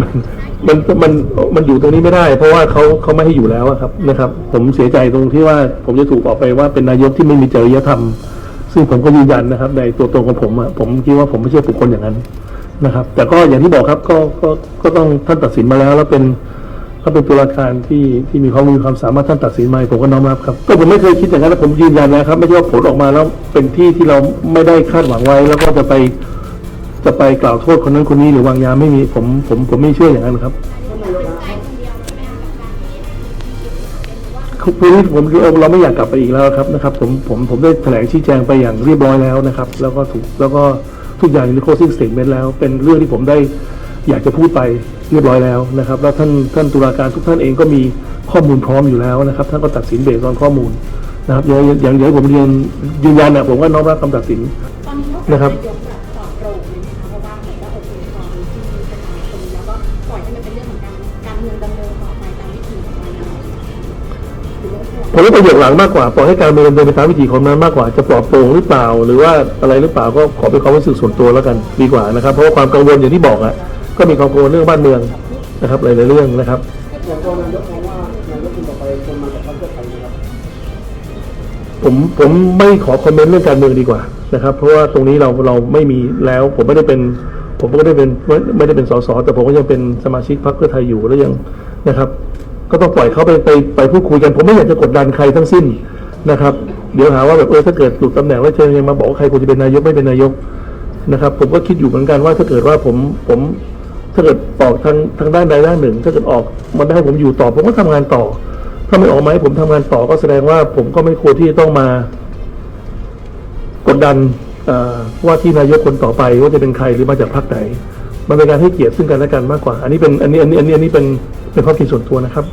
มันมันมันอยู่ตรงนี้ไม่ได้ เพราะว่าเขาเขาไม่ให้อยู่แล้วครับนะครับ ผมเสียใจตรงที่ว่าผมจะถูกออกไปว่าเป็นนายกที่ไม่มีจริยธรรม ซึ่งผมก็ยืนยันนะครับ ในตัวตนของผมอะผมคิดว่าผมไม่ใช่บุคคลอย่างนั้นนะครับ แต่ก็อย่างที่บอกครับก็ก็ก็ต้องท่านตัดสินมาแล้ว แล้วเป็นเขาเป็นตุลาการที่ที่มีความรู้มีความสามารถท่านตัดสินมาผมก็น้อมรับครับ ก็ผมไม่เคยคิดอย่างนั้นผมยืนยันนะครับ ไม่ใช่ว่าผลออกมาแล้วเป็นที่ที่เราไม่ได้คาดหวังไว้ แล้วก็จะไป จะไปกล่าวโทษคนนั้นคนนี้หรือวางยาไม่มีผมผมผมไม่เชื่ออย่างนั้นครับคือพื้นที่ผมเราไม่อยากกลับไปอีกแล้วครับนะครับ ผมผมผมได้แถลงชี้แจงไปอย่างเรียบร้อยแล้วนะครับ แล้วก็ถูกแล้วก็ทุกอย่างใน closing statement แล้ว เป็นเรื่องที่ผมได้อยากจะพูดไปเรียบร้อยแล้วนะครับ แล้วท่านท่านตุลาการทุกท่านเองก็มีข้อมูลพร้อมอยู่แล้วนะครับ ท่านก็ตัดสินเบสออนข้อมูลนะครับอย่างอย่างอย่างผมเรียนยืนยันนะผมก็น้อมรับคำตัดสินนะครับ ล่อยให้มันเป็นเรื่องของการการเมืองดำเนินต่อไปตามวิถีของมันนะหรือว่าห่วงผมว่าประโยคหลังมากกว่าปล่อยให้การเมืองดำเดินไปตามวิถีของมันมากกว่า จะปลอดโปร่งหรือเปล่า หรือว่าอะไรหรือเปล่าก็ขอเป็นความรู้สึกส่วนตัวแล้วกันดีกว่านะครับ เพราะว่าความกังวลอย่างที่บอกอะก็มีความกังวลเรื่องบ้านเมืองนะครับหลายๆเรื่องนะครับ อย่างตัวนายกมองว่านายกคนต่อไปควรมาจากพรรคเพื่อไทยนะครับ ผมผมไม่ขอคอมเมนต์เรื่องการเมืองดีกว่านะครับ เพราะว่าตรงนี้เราเราไม่มีแล้ว ผมไม่ได้เป็น ผมก็ไม่ได้เป็นไม่ได้เป็นสสแต่ผมก็ยังเป็นสมาชิกพรรคเพื่อไทยอยู่แล้วยังนะครับ ก็ต้องปล่อยเขาไปไปไปพูดคุยกัน ผมไม่อยากจะกดดันใครทั้งสิ้นนะครับ เดี๋ยวหาว่าแบบเออถ้าเกิดหลุดตำแหน่งแล้วเชิญยังมาบอกว่าใครควรจะเป็นนายกไม่เป็นนายกนะครับ ผมก็คิดอยู่เหมือนกันว่าถ้าเกิดว่าผมผมถ้าเกิดออกทางทางด้านใดด้านหนึ่ง ถ้าเกิดออกมาได้ผมอยู่ต่อ ผมก็ทำงานต่อ ถ้าไม่ออกมาให้ผมทำงานต่อก็แสดงว่าผมก็ไม่ควรที่จะต้องมากดดัน ว่าที่นายกคนต่อไปว่าจะเป็นใครหรือมาจากพรรคไหน มันเป็นการให้เกียรติซึ่งกันและกันมากกว่า อันนี้เป็นอันนี้อันนี้อันนี้อันนี้เป็นเป็นความคิดส่วนตัวนะครับ